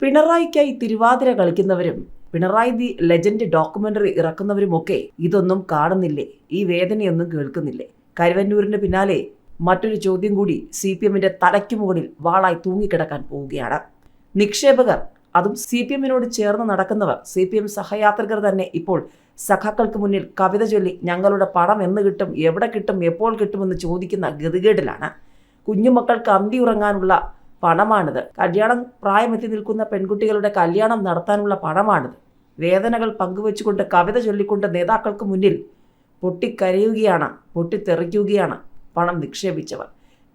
പിണറായിക്കായി തിരുവാതിര കളിക്കുന്നവരും Pinarayi the legend documentary ഇറക്കുന്നവരുമൊക്കെ ഇതൊന്നും കാണുന്നില്ലേ? ഈ വേദനയൊന്നും കേൾക്കുന്നില്ലേ? കരുവന്നൂരിന് പിന്നാലെ മറ്റൊരു ചോദ്യം കൂടി സി പി എമ്മിന്റെ തലയ്ക്ക് മുകളിൽ വാളായി തൂങ്ങിക്കിടക്കാൻ പോവുകയാണ്. നിക്ഷേപകർ അതും സി പി എമ്മിനോട് ചേർന്ന് നടക്കുന്നവർ സി പി എം സഹയാത്രികർ തന്നെ ഇപ്പോൾ സഖാക്കൾക്ക് മുന്നിൽ കവിത ചൊല്ലി ഞങ്ങളുടെ പണം എന്ന് കിട്ടും എവിടെ കിട്ടും എപ്പോൾ കിട്ടുമെന്ന് ചോദിക്കുന്ന ഗതികേടിലാണ്. കുഞ്ഞുമക്കൾക്ക് അന്തി ഉറങ്ങാനുള്ള പണമാണിത്. കല്യാണം പ്രായമെത്തി നിൽക്കുന്ന പെൺകുട്ടികളുടെ കല്യാണം നടത്താനുള്ള പണമാണിത്. വേദനകൾ പങ്കുവെച്ചുകൊണ്ട് കവിത ചൊല്ലിക്കൊണ്ട് നേതാക്കൾക്ക് മുന്നിൽ പൊട്ടിക്കരയുകയാണ് പൊട്ടിത്തെറിക്കുകയാണ് പണം നിക്ഷേപിച്ചവർ.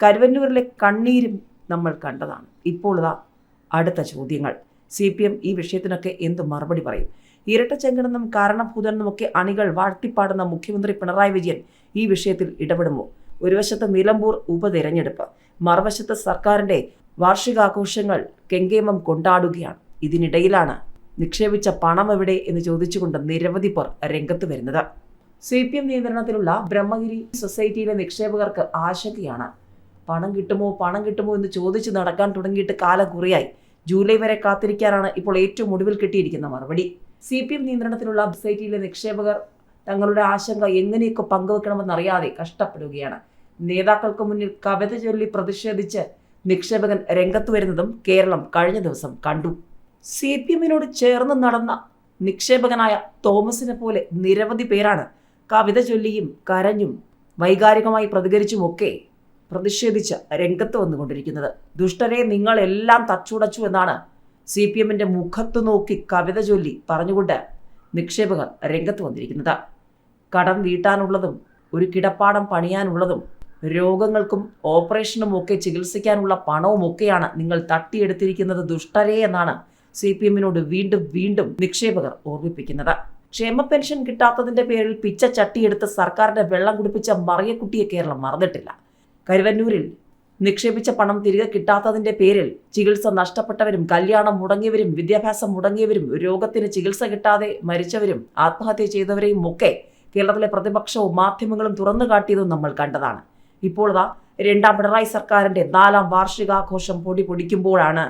കരുവന്നൂരിലെ കണ്ണീരും നമ്മൾ കണ്ടതാണ്. ഇപ്പോൾ അടുത്ത ചോദ്യങ്ങൾ. സി പി എം ഈ വിഷയത്തിനൊക്കെ എന്ത് മറുപടി പറയും? ഇരട്ടച്ചെങ്കണെന്നും കാരണഭൂതനെന്നുമൊക്കെ അണികൾ വാഴ്ത്തിപ്പാടുന്ന മുഖ്യമന്ത്രി പിണറായി വിജയൻ ഈ വിഷയത്തിൽ ഇടപെടുമോ? ഒരു വശത്ത് നിലമ്പൂർ ഉപതെരഞ്ഞെടുപ്പ് മറുവശത്ത് സർക്കാരിന്റെ വാർഷികാഘോഷങ്ങൾ കെങ്കേമം കൊണ്ടാടുകയാണ്. ഇതിനിടയിലാണ് നിക്ഷേപിച്ച പണം എവിടെ എന്ന് ചോദിച്ചുകൊണ്ട് നിരവധി പേർ രംഗത്ത് വരുന്നത്. സി പി എം നിയന്ത്രണത്തിലുള്ള ബ്രഹ്മഗിരി സൊസൈറ്റിയിലെ നിക്ഷേപകർക്ക് ആശങ്കയാണ്. പണം കിട്ടുമോ പണം കിട്ടുമോ എന്ന് ചോദിച്ചു നടക്കാൻ തുടങ്ങിയിട്ട് കാലം കുറയായി. ജൂലൈ വരെ കാത്തിരിക്കാനാണ് ഇപ്പോൾ ഏറ്റവും ഒടുവിൽ കിട്ടിയിരിക്കുന്ന മറുപടി. സി പി എം നിയന്ത്രണത്തിലുള്ള സൊസൈറ്റിയിലെ നിക്ഷേപകർ തങ്ങളുടെ ആശങ്ക എങ്ങനെയൊക്കെ പങ്കുവെക്കണമെന്നറിയാതെ കഷ്ടപ്പെടുകയാണ്. നേതാക്കൾക്ക് മുന്നിൽ കവിത ചൊല്ലി പ്രതിഷേധിച്ച് നിക്ഷേപകൻ രംഗത്ത് വരുന്നതും കേരളം കഴിഞ്ഞ ദിവസം കണ്ടു. സി പി എമ്മിനോട് ചേർന്ന് നടന്ന നിക്ഷേപകനായ തോമസിനെ പോലെ നിരവധി പേരാണ് കവിത ചൊല്ലിയും കരഞ്ഞും വൈകാരികമായി പ്രതികരിച്ചുമൊക്കെ പ്രതിഷേധിച്ച് രംഗത്ത് വന്നുകൊണ്ടിരിക്കുന്നത്. ദുഷ്ടരെ നിങ്ങളെല്ലാം തച്ചുടച്ചു എന്നാണ് സി പി എമ്മിന്റെ മുഖത്ത് നോക്കി കവിത ചൊല്ലി പറഞ്ഞുകൊണ്ട് നിക്ഷേപകർ രംഗത്ത് വന്നിരിക്കുന്നത്. കടം വീട്ടാനുള്ളതും ഒരു കിടപ്പാടം പണിയാനുള്ളതും രോഗങ്ങൾക്കും ഓപ്പറേഷനും ഒക്കെ ചികിത്സിക്കാനുള്ള പണവും ഒക്കെയാണ് നിങ്ങൾ തട്ടിയെടുത്തിരിക്കുന്നത് ദുഷ്ടരേ എന്നാണ് സി പി എമ്മിനോട് വീണ്ടും വീണ്ടും നിക്ഷേപകർ ഓർമ്മിപ്പിക്കുന്നത്. ക്ഷേമ പെൻഷൻ കിട്ടാത്തതിന്റെ പേരിൽ പിച്ച ചട്ടിയെടുത്ത് സർക്കാരിന്റെ വെള്ളം കുടിപ്പിച്ച മറിയക്കുട്ടിയെ കേരളം മറന്നിട്ടില്ല. കരുവന്നൂരിൽ നിക്ഷേപിച്ച പണം തിരികെ കിട്ടാത്തതിന്റെ പേരിൽ ചികിത്സ നഷ്ടപ്പെട്ടവരും കല്യാണം മുടങ്ങിയവരും വിദ്യാഭ്യാസം മുടങ്ങിയവരും രോഗത്തിന് ചികിത്സ കിട്ടാതെ മരിച്ചവരും ആത്മഹത്യ ചെയ്തവരെയും ഒക്കെ കേരളത്തിലെ പ്രതിപക്ഷവും മാധ്യമങ്ങളും തുറന്നു കാട്ടിയതും നമ്മൾ കണ്ടതാണ്. ഇപ്പോൾ രണ്ടാം പിണറായി സർക്കാരിന്റെ നാലാം വാർഷികാഘോഷം പൊടി പൊടിക്കുമ്പോഴാണ്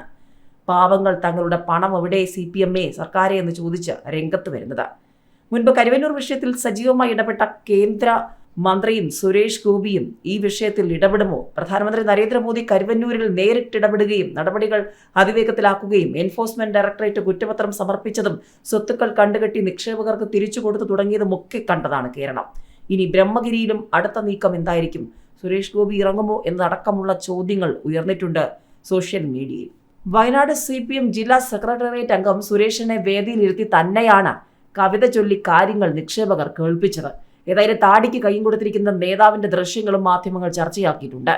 പാവങ്ങൾ തങ്ങളുടെ പണം എവിടെ സി പി എം എ സർക്കാരെ എന്ന് ചോദിച്ച് രംഗത്ത് വരുന്നത്. മുൻപ് കരുവന്നൂർ വിഷയത്തിൽ സജീവമായി ഇടപെട്ട കേന്ദ്ര മന്ത്രിയും സുരേഷ് ഗോപിയും ഈ വിഷയത്തിൽ ഇടപെടുമോ? പ്രധാനമന്ത്രി നരേന്ദ്രമോദി കരുവന്നൂരിൽ നേരിട്ട് ഇടപെടുകയും നടപടികൾ അതിവേഗത്തിലാക്കുകയും എൻഫോഴ്സ്മെന്റ് ഡയറക്ടറേറ്റ് കുറ്റപത്രം സമർപ്പിച്ചതും സ്വത്തുക്കൾ കണ്ടുകെട്ടി നിക്ഷേപകർക്ക് തിരിച്ചു കൊടുത്തു തുടങ്ങിയതുമൊക്കെ കണ്ടതാണ് കേരളം. ഇനി ബ്രഹ്മഗിരിയിലും അടുത്ത നീക്കം എന്തായിരിക്കും? സുരേഷ് ഗോപി ഇറങ്ങുമോ എന്നടക്കമുള്ള ചോദ്യങ്ങൾ ഉയർന്നിട്ടുണ്ട് സോഷ്യൽ മീഡിയയിൽ. വയനാട് സി പി എം ജില്ലാ സെക്രട്ടേറിയറ്റ് അംഗം സുരേഷിനെ വേദിയിലിരുത്തി തന്നെയാണ് കവിത ചൊല്ലി കാര്യങ്ങൾ നിക്ഷേപകർ കേൾപ്പിച്ചത്. ഏതായാലും താടിക്ക് കൈയും കൊടുത്തിരിക്കുന്ന നേതാവിന്റെ ദൃശ്യങ്ങളും മാധ്യമങ്ങൾ ചർച്ചയാക്കിയിട്ടുണ്ട്.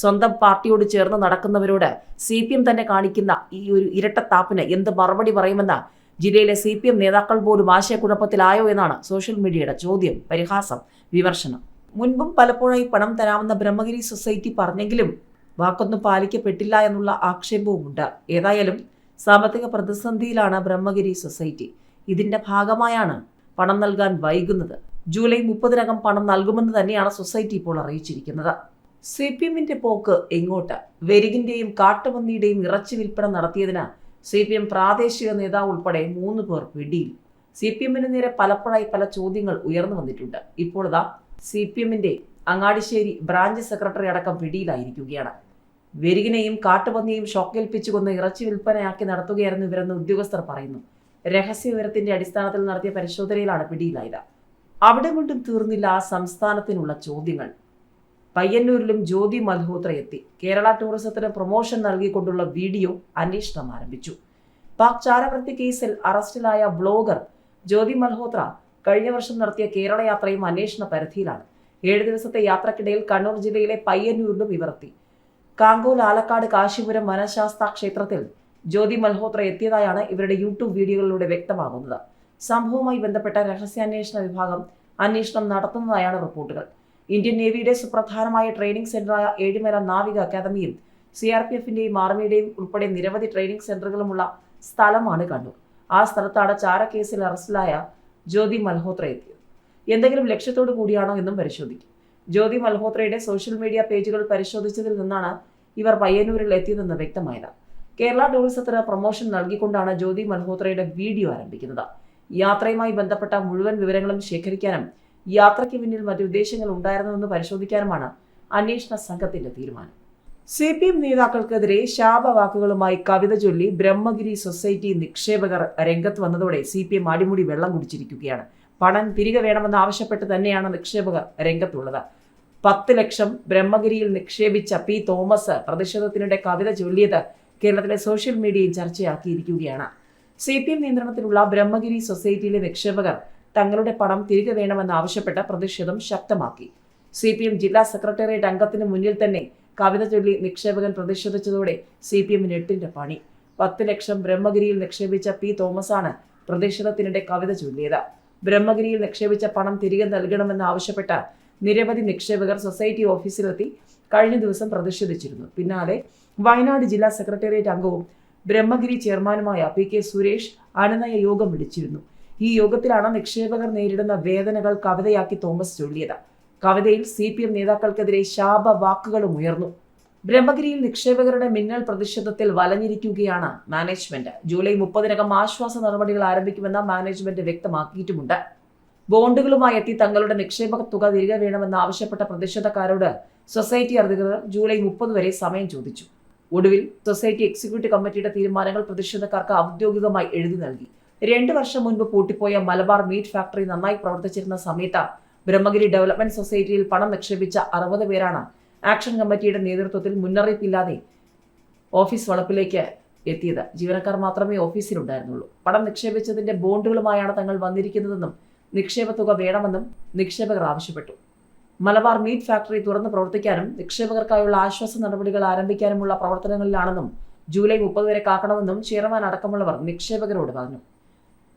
സ്വന്തം പാർട്ടിയോട് ചേർന്ന് നടക്കുന്നവരോട് സി പി എം തന്നെ കാണിക്കുന്ന ഈ ഒരു ഇരട്ടത്താപ്പിന് എന്ത് മറുപടി പറയുമെന്ന് ജില്ലയിലെ സി പി എം നേതാക്കൾ പോലും ആശയക്കുഴപ്പത്തിലായോ എന്നാണ് സോഷ്യൽ മീഡിയയുടെ ചോദ്യം പരിഹാസം വിമർശനം. മുൻപും പലപ്പോഴായി പണം തരാമെന്ന ബ്രഹ്മഗിരി സൊസൈറ്റി പറഞ്ഞെങ്കിലും വാക്കൊന്നും പാലിക്കപ്പെട്ടില്ല എന്നുള്ള ആക്ഷേപവുമുണ്ട്. ഏതായാലും സാമ്പത്തിക പ്രതിസന്ധിയിലാണ് ബ്രഹ്മഗിരി സൊസൈറ്റി. ഇതിന്റെ ഭാഗമായാണ് പണം നൽകാൻ വൈകുന്നത്. ജൂലൈ മുപ്പതിനകം പണം നൽകുമെന്ന് തന്നെയാണ് സൊസൈറ്റി ഇപ്പോൾ അറിയിച്ചിരിക്കുന്നത്. സി പി എമ്മിന്റെ പോക്ക് എങ്ങോട്ട്? വെരികിന്റെയും കാട്ടുപന്നിയുടെയും ഇറച്ചി വിൽപ്പന നടത്തിയതിന് സി പി എം പ്രാദേശിക നേതാവ് ഉൾപ്പെടെ മൂന്ന് പേർ പിടിയിൽ. സി പി എമ്മിന് നേരെ പലപ്പോഴായി പല ചോദ്യങ്ങൾ ഉയർന്നു വന്നിട്ടുണ്ട്. ഇപ്പോൾ ഇതാ സി പി എമ്മിന്റെ അങ്ങാടിശ്ശേരി ബ്രാഞ്ച് സെക്രട്ടറി അടക്കം പിടിയിലായിരിക്കുകയാണ്. വെരികിനെയും കാട്ടുപന്നിയെയും ഷോക്കേൽപ്പിച്ചു കൊന്ന് ഇറച്ചി വിൽപ്പനയാക്കി നടത്തുകയായിരുന്നു ഇവരെന്ന് ഉദ്യോഗസ്ഥർ പറയുന്നു. രഹസ്യ വിവരത്തിന്റെ അടിസ്ഥാനത്തിൽ നടത്തിയ പരിശോധനയിലാണ് പിടിയിലായത്. അവിടെ കൊണ്ടും തീർന്നില്ല ആ സംസ്ഥാനത്തിനുള്ള ചോദ്യങ്ങൾ. പയ്യന്നൂരിലും ജ്യോതി മൽഹോത്ര എത്തി. കേരള ടൂറിസത്തിന് പ്രൊമോഷൻ നൽകിക്കൊണ്ടുള്ള വീഡിയോ അന്വേഷണം ആരംഭിച്ചു. പാക് ചാരവൃത്തി കേസിൽ അറസ്റ്റിലായ ബ്ലോഗർ ജ്യോതി മൽഹോത്ര കഴിഞ്ഞ വർഷം നടത്തിയ കേരള യാത്രയും അന്വേഷണ പരിധിയിലാണ്. ഏഴ് ദിവസത്തെ യാത്രക്കിടയിൽ കണ്ണൂർ ജില്ലയിലെ പയ്യന്നൂരിലും ഇവർത്തി കാങ്കോൽ ആലക്കാട് കാശിപുരം വനശാസ്ത്ര ക്ഷേത്രത്തിൽ ജ്യോതി മൽഹോത്ര എത്തിയതായാണ് ഇവരുടെ യൂട്യൂബ് വീഡിയോകളിലൂടെ വ്യക്തമാകുന്നത്. സംഭവവുമായി ബന്ധപ്പെട്ട രഹസ്യാന്വേഷണ വിഭാഗം അന്വേഷണം നടത്തുന്നതായാണ് റിപ്പോർട്ടുകൾ. ഇന്ത്യൻ നേവിയുടെ സുപ്രധാനമായ ട്രെയിനിംഗ് സെന്ററായ ഏഴിമല നാവിക അക്കാദമിയിൽ സി ആർ പി എഫിന്റെയും ആർമിയുടെയും ഉൾപ്പെടെ നിരവധി ട്രെയിനിംഗ് സെന്ററുകളുമുള്ള സ്ഥലമാണ് കണ്ണൂർ. ആ സ്ഥലത്താണ് ചാരക്കേസിൽ അറസ്റ്റിലായ ജ്യോതി മൽഹോത്ര എത്തിയത് എന്തെങ്കിലും ലക്ഷ്യത്തോടു കൂടിയാണോ എന്നും പരിശോധിക്കും. ജ്യോതി മൽഹോത്രയുടെ സോഷ്യൽ മീഡിയ പേജുകൾ പരിശോധിച്ചതിൽ നിന്നാണ് ഇവർ പയ്യന്നൂരിൽ എത്തിയതെന്ന് വ്യക്തമായത്. കേരള ടൂറിസത്തിന് പ്രൊമോഷൻ നൽകിക്കൊണ്ടാണ് ജ്യോതി മൽഹോത്രയുടെ വീഡിയോ ആരംഭിക്കുന്നത്. യാത്രയുമായി ബന്ധപ്പെട്ട മുഴുവൻ വിവരങ്ങളും ശേഖരിക്കാനും യാത്രയ്ക്ക് പിന്നിൽ മറ്റു ഉദ്ദേശങ്ങൾ ഉണ്ടായിരുന്നുവെന്ന് പരിശോധിക്കാനുമാണ് അന്വേഷണ സംഘത്തിന്റെ തീരുമാനം. സി പി എം നേതാക്കൾക്കെതിരെ ശാപവാക്കുകളുമായി കവിത ചൊല്ലി ബ്രഹ്മഗിരി സൊസൈറ്റി നിക്ഷേപകർ രംഗത്ത് വന്നതോടെ സി പി എം അടിമുടി വെള്ളം കുടിച്ചിരിക്കുകയാണ്. പണം തിരികെ വേണമെന്ന് ആവശ്യപ്പെട്ട് തന്നെയാണ് നിക്ഷേപകർ രംഗത്തുള്ളത്. പത്ത് ലക്ഷം ബ്രഹ്മഗിരിയിൽ നിക്ഷേപിച്ച പി തോമസ് പ്രതിഷേധത്തിനിടെ കവിത ചൊല്ലിയത് കേരളത്തിലെ സോഷ്യൽ മീഡിയയിൽ ചർച്ചയാക്കിയിരിക്കുകയാണ്. സി പി എം നിയന്ത്രണത്തിലുള്ള ബ്രഹ്മഗിരി സൊസൈറ്റിയിലെ നിക്ഷേപകർ തങ്ങളുടെ പണം തിരികെ വേണമെന്ന് ആവശ്യപ്പെട്ട് പ്രതിഷേധം ശക്തമാക്കി. സി പി എം ജില്ലാ സെക്രട്ടേറിയറ്റ് അംഗത്തിന് മുന്നിൽ തന്നെ കവിത ചൊല്ലി നിക്ഷേപകൻ പ്രതിഷേധിച്ചതോടെ സി പി എമ്മിന് എട്ടിന്റെ പണി. പത്ത് ലക്ഷം ബ്രഹ്മഗിരിയിൽ നിക്ഷേപിച്ച പി തോമസാണ് പ്രതിഷേധത്തിനിടെ കവിത ചൊല്ലിയത്. ബ്രഹ്മഗിരിയിൽ നിക്ഷേപിച്ച പണം തിരികെ നൽകണമെന്ന് ആവശ്യപ്പെട്ട നിരവധി നിക്ഷേപകർ സൊസൈറ്റി ഓഫീസിലെത്തി കഴിഞ്ഞ ദിവസം പ്രതിഷേധിച്ചിരുന്നു. പിന്നാലെ വയനാട് ജില്ലാ സെക്രട്ടേറിയറ്റ് അംഗവും ബ്രഹ്മഗിരി ചെയർമാനുമായ പി കെ സുരേഷ് അനുനയ യോഗം വിളിച്ചിരുന്നു. ഈ യോഗത്തിലാണ് നിക്ഷേപകർ നേരിടുന്ന വേദനകൾ കവിതയാക്കി തോമസ് ചൊല്ലിയത്. കവിതയിൽ സി പി എം നേതാക്കൾക്കെതിരെ ശാപവാക്കുകളും ഉയർന്നു. ബ്രഹ്മഗിരിയിൽ നിക്ഷേപകരുടെ മിന്നൽ പ്രതിഷേധത്തിൽ വലഞ്ഞിരിക്കുകയാണ് മാനേജ്മെന്റ്. ജൂലൈ മുപ്പതിനകം ആശ്വാസ നടപടികൾ ആരംഭിക്കുമെന്ന് മാനേജ്മെന്റ് വ്യക്തമാക്കിയിട്ടുമുണ്ട്. ബോണ്ടുകളുമായി എത്തി തങ്ങളുടെ നിക്ഷേപക തുക തിരികെ വേണമെന്ന് ആവശ്യപ്പെട്ട പ്രതിഷേധക്കാരോട് സൊസൈറ്റി അധികൃതർ ജൂലൈ മുപ്പത് വരെ സമയം ചോദിച്ചു. ഒടുവിൽ സൊസൈറ്റി എക്സിക്യൂട്ടീവ് കമ്മിറ്റിയുടെ തീരുമാനങ്ങൾ പ്രതിഷേധക്കാർക്ക് ഔദ്യോഗികമായി എഴുതി നൽകി. രണ്ടു വർഷം മുൻപ് പൂട്ടിപ്പോയ മലബാർ മീറ്റ് ഫാക്ടറി നന്നായി പ്രവർത്തിച്ചിരുന്ന സമയത്ത് ബ്രഹ്മഗിരി ഡെവലപ്മെന്റ് സൊസൈറ്റിയിൽ പണം നിക്ഷേപിച്ച അറുപത് പേരാണ് ആക്ഷൻ കമ്മിറ്റിയുടെ നേതൃത്വത്തിൽ മുന്നറിയിപ്പില്ലാതെ ഓഫീസ് വളപ്പിലേക്ക് എത്തിയത്. ജീവനക്കാർ മാത്രമേ ഓഫീസിലുണ്ടായിരുന്നുള്ളൂ. പണം നിക്ഷേപിച്ചതിന്റെ ബോണ്ടുകളുമായാണ് തങ്ങൾ വന്നിരിക്കുന്നതെന്നും നിക്ഷേപ തുക വേണമെന്നും നിക്ഷേപകർ ആവശ്യപ്പെട്ടു. മലബാർ മീറ്റ് ഫാക്ടറി തുറന്ന് പ്രവർത്തിക്കാനും നിക്ഷേപകർക്കായുള്ള ആശ്വാസ നടപടികൾ ആരംഭിക്കാനുമുള്ള പ്രവർത്തനങ്ങളിലാണെന്നും ജൂലൈ മുപ്പത് വരെ കാക്കണമെന്നും ചെയർമാൻ അടക്കമുള്ളവർ നിക്ഷേപകരോട് പറഞ്ഞു.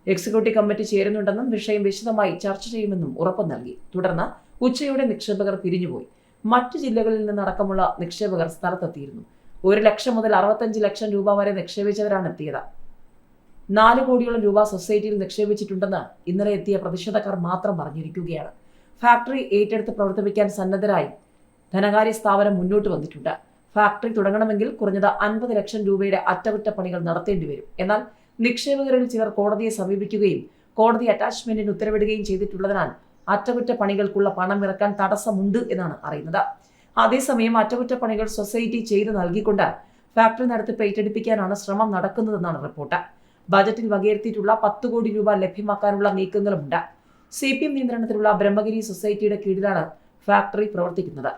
എക്സിക്യൂട്ടീവ് കമ്മിറ്റി ചേരുന്നുണ്ടെന്നും വിഷയം വിശദമായി ചർച്ച ചെയ്യുമെന്നും ഉറപ്പു നൽകി. തുടർന്ന് ഉച്ചയോടെ നിക്ഷേപകർ പിരിഞ്ഞുപോയി. മറ്റു ജില്ലകളിൽ നിന്നടക്കമുള്ള നിക്ഷേപകർ സ്ഥലത്തെത്തിയിരുന്നു. ഒരു ലക്ഷം മുതൽ അറുപത്തഞ്ച് ലക്ഷം രൂപ വരെ നിക്ഷേപിച്ചവരാണ് എത്തിയത്. നാല് കോടിയോളം രൂപ സൊസൈറ്റിയിൽ നിക്ഷേപിച്ചിട്ടുണ്ടെന്ന് ഇന്നലെ എത്തിയ പ്രതിഷേധക്കാർ മാത്രം പറഞ്ഞിരിക്കുകയാണ്. ഫാക്ടറി ഏറ്റെടുത്ത് പ്രവർത്തിപ്പിക്കാൻ സന്നദ്ധരായി ധനകാര്യ സ്ഥാപനം മുന്നോട്ട് വന്നിട്ടുണ്ട്. ഫാക്ടറി തുടങ്ങണമെങ്കിൽ കുറഞ്ഞത് അൻപത് ലക്ഷം രൂപയുടെ അറ്റകുറ്റപ്പണികൾ നടത്തേണ്ടി വരും. എന്നാൽ നിക്ഷേപകരിൽ ചിലർ കോടതിയെ സമീപിക്കുകയും കോടതി അറ്റാച്ച്മെന്റിന് ഉത്തരവിടുകയും ചെയ്തിട്ടുള്ളതിനാൽ അറ്റകുറ്റപ്പണികൾക്കുള്ള പണം ഇറക്കാൻ തടസ്സമുണ്ട് എന്നാണ് അറിയുന്നത്. അതേസമയം അറ്റകുറ്റപ്പണികൾ സൊസൈറ്റി ചെയ്തു നൽകിക്കൊണ്ട് ഫാക്ടറി നടത്തിപ്പ് ഏറ്റെടുപ്പിക്കാനാണ് ശ്രമം നടക്കുന്നതെന്നാണ് റിപ്പോർട്ട്. ബജറ്റിൽ വകയിരുത്തിയിട്ടുള്ള പത്ത് കോടി രൂപ ലഭ്യമാക്കാനുള്ള നീക്കങ്ങളുമുണ്ട്. സി പി എം നിയന്ത്രണത്തിലുള്ള ബ്രഹ്മഗിരി സൊസൈറ്റിയുടെ കീഴിലാണ് ഫാക്ടറി പ്രവർത്തിക്കുന്നത്.